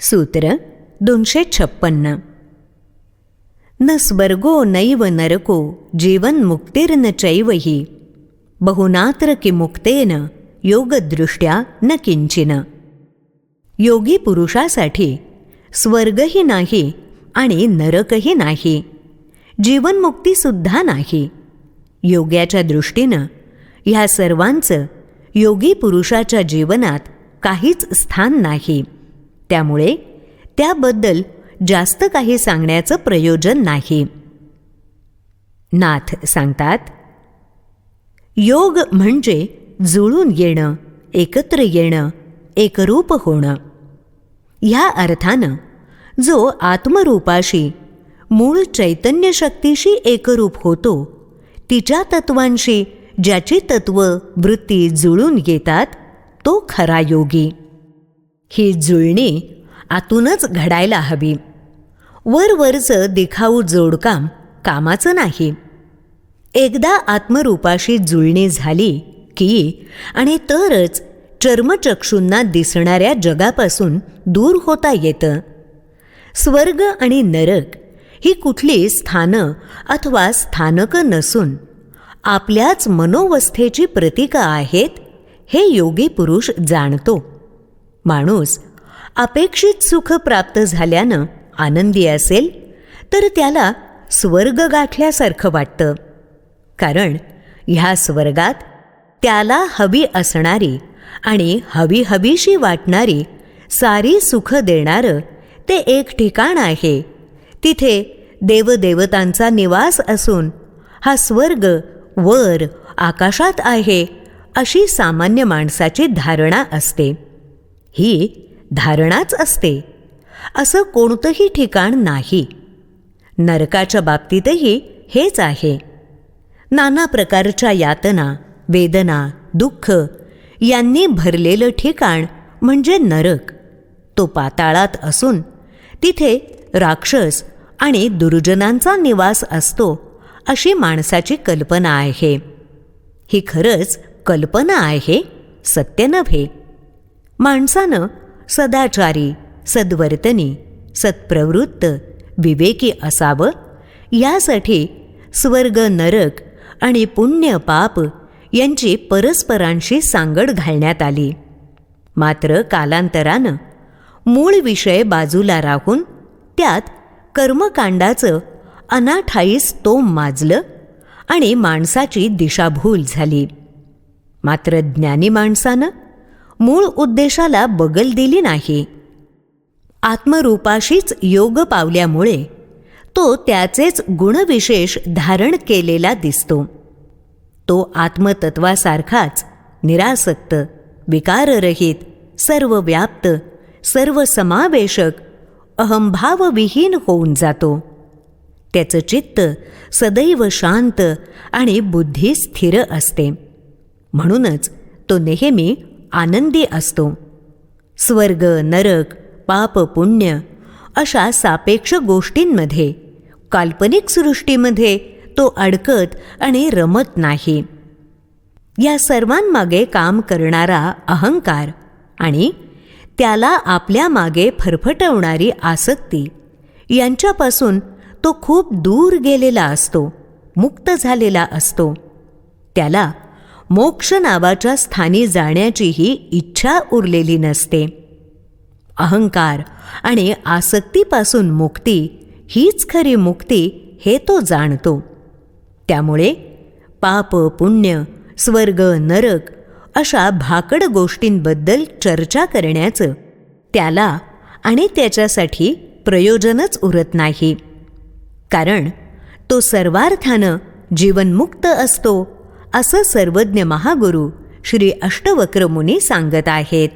सूत्र दोनशे छप्पन्न. न स्वर्गो नैव नरको जीवन्मुक्तिर्न चैव हि बहुनात्र किमुक्तेन योगदृष्ट्या न किंचिन. योगी पुरुषासाठी स्वर्गही नाही आणि नरकही नाही. जीवनमुक्तीसुद्धा नाही. योग्याच्या दृष्टीनं ह्या सर्वांचं योगी पुरुषाच्या जीवनात काहीच स्थान नाही. त्यामुळे त्याबद्दल जास्त काही सांगण्याचं प्रयोजन नाही. नाथ सांगतात योग म्हणजे जुळून येणं एकत्र येणं एकरूप होणं. ह्या अर्थानं जो आत्मरूपाशी मूळ चैतन्य शक्तीशी एकरूप होतो तिच्या तत्वांशी ज्याची तत्व वृत्ती जुळून येतात तो खरा योगी. ही जुळणी आतूनच घडायला हवी. वरवरचं दिखाऊ जोडकाम कामाचं नाही. एकदा आत्मरूपाशी जुळणी झाली की आणि तरच चर्मचक्षूंना दिसणाऱ्या जगापासून दूर होता येतं. स्वर्ग आणि नरक ही कुठली स्थानं अथवा स्थानकं नसून आपल्याच मनोवस्थेची प्रतीकं आहेत हे योगी पुरुष जाणतो. माणूस अपेक्षित सुख प्राप्त झाल्यानं आनंदी असेल तर त्याला स्वर्ग गाठल्यासारखं वाटतं. कारण ह्या स्वर्गात त्याला हवी असणारी आणि हवी हवीशी वाटणारी सारी सुख देणारं ते एक ठिकाण आहे. तिथे देवदेवतांचा निवास असून हा स्वर्ग वर आकाशात आहे अशी सामान्य माणसाची धारणा असते. ही धारणाच असते. असं कोणतंही ठिकाण नाही. नरकाच्या बाबतीतही हेच आहे. नाना प्रकारच्या यातना वेदना दुःख यांनी भरलेलं ठिकाण म्हणजे नरक. तो पाताळात असून तिथे राक्षस आणि दुर्जनांचा निवास असतो अशी माणसाची कल्पना आहे. ही खरंच कल्पना आहे सत्य नव्हे. माणसानं सदाचारी सद्वर्तनी सत्प्रवृत्त विवेकी असावं. यासाठी स्वर्ग नरक आणि पुण्य पाप यांची परस्परांशी सांगड घालण्यात आली. मात्र कालांतरानं मूळ विषय बाजूला राहून त्यात कर्मकांडाचं अनाठाईस तोम माजलं आणि माणसाची दिशाभूल झाली. मात्र ज्ञानी माणसानं मूळ उद्देशाला बगल दिली नाही. आत्मरूपाशीच योग पावल्यामुळे तो त्याचेच गुणविशेष धारण केलेला दिसतो. तो आत्मतत्वासारखाच निरासक्त विकाररहित सर्वव्याप्त सर्वसमावेशक अहंभावविहीन होऊन जातो. त्याचं चित्त सदैव शांत आणि बुद्धी स्थिर असते. म्हणूनच तो नेहमी आनंदी असतो. स्वर्ग नरक पाप पुण्य अशा सापेक्ष गोष्टींमध्ये काल्पनिक सृष्टीमध्ये तो अडकत आणि रमत नाही. या सर्वांमागे काम करणारा अहंकार आणि त्याला आपल्या मागे फरफटवणारी आसक्ती यांच्यापासून तो खूप दूर गेलेला असतो मुक्त झालेला असतो. त्याला मोक्ष नावाच्या स्थानी जाण्याचीही इच्छा उरलेली नसते. अहंकार आणि आसक्तीपासून मुक्ती हीच खरी मुक्ती हे तो जाणतो. त्यामुळे पाप पुण्य स्वर्ग नरक अशा भाकड गोष्टींबद्दल चर्चा करण्याचं त्याला आणि त्याच्यासाठी प्रयोजनच उरत नाही. कारण तो सर्वार्थानं जीवनमुक्त असतो असं सर्वज्ञ महागुरु श्री अष्टवक्रमुनी सांगत आहेत.